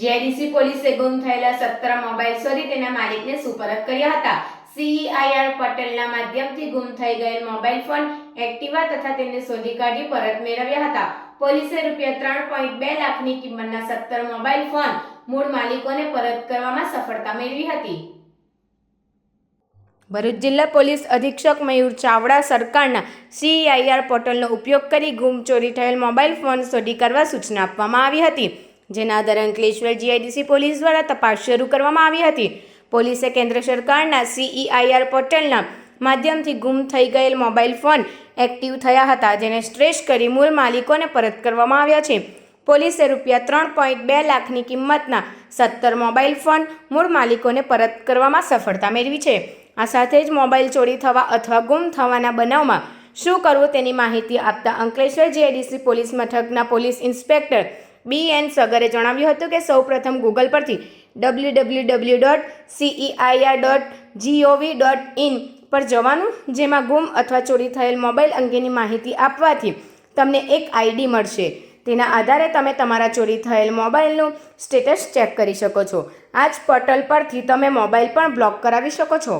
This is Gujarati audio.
જીઆઈડીસી પોલીસે ગુમ થયેલા સત્તર મોબાઈલ શોધી તેના માલિકને સુપરત કર્યા હતા. સીઈઆઈઆર પટેલના માધ્યમથી ગુમ થઈ ગયેલ મોબાઈલ ફોન એક્ટિવા તથા તેને શોધી કાઢી પરત મેળવ્યા હતા. પોલીસે રૂપિયા ત્રણ પોઈન્ટ બે લાખની કિંમતના સત્તર મોબાઈલ ફોન મૂળ માલિકોને પરત કરવામાં સફળતા મેળવી હતી. ભરૂચ જિલ્લા પોલીસ અધિક્ષક મયુર ચાવડા સરકારના સીઆઈઆર પોર્ટલનો ઉપયોગ કરી ગુમ ચોરી થયેલ મોબાઈલ ફોન શોધી કરવા સૂચના આપવામાં આવી હતી. જેના આધારે અંકલેશ્વર જીઆઈડીસી પોલીસ દ્વારા તપાસ શરૂ કરવામાં આવી હતી. પોલીસે કેન્દ્ર સરકારના સીઈઆઈઆર પોર્ટલના માધ્યમથી ગુમ થઈ ગયેલ મોબાઈલ ફોન એક્ટિવ થયા હતા, જેને સ્ટ્રેસ કરી મૂળ માલિકોને પરત કરવામાં આવ્યા છે. પોલીસે રૂપિયા ત્રણ પોઈન્ટ બે લાખની કિંમતના સત્તર મોબાઈલ ફોન મૂળ માલિકોને પરત કરવામાં સફળતા મેળવી છે. આ સાથે જ મોબાઈલ ચોરી થવા અથવા ગુમ થવાના બનાવમાં શું કરવું તેની માહિતી આપતા અંકલેશ્વર જીઆઈડીસી પોલીસ મથકના પોલીસ ઇન્સ્પેક્ટર બી એન સગરે જણાવ્યું હતું કે સૌપ્રથમ ગૂગલ પરથી W W W dot CEIR dot G O V dot in પર જવાનું, જેમાં ગુમ અથવા ચોરી થયેલ મોબાઈલ અંગેની માહિતી આપવાથી તમને એક આઈડી મળશે. તેના આધારે તમે તમારા ચોરી થયેલ મોબાઈલનું સ્ટેટસ ચેક કરી શકો છો. આ જ પોર્ટલ પરથી તમે મોબાઈલ પણ બ્લોક કરાવી શકો છો.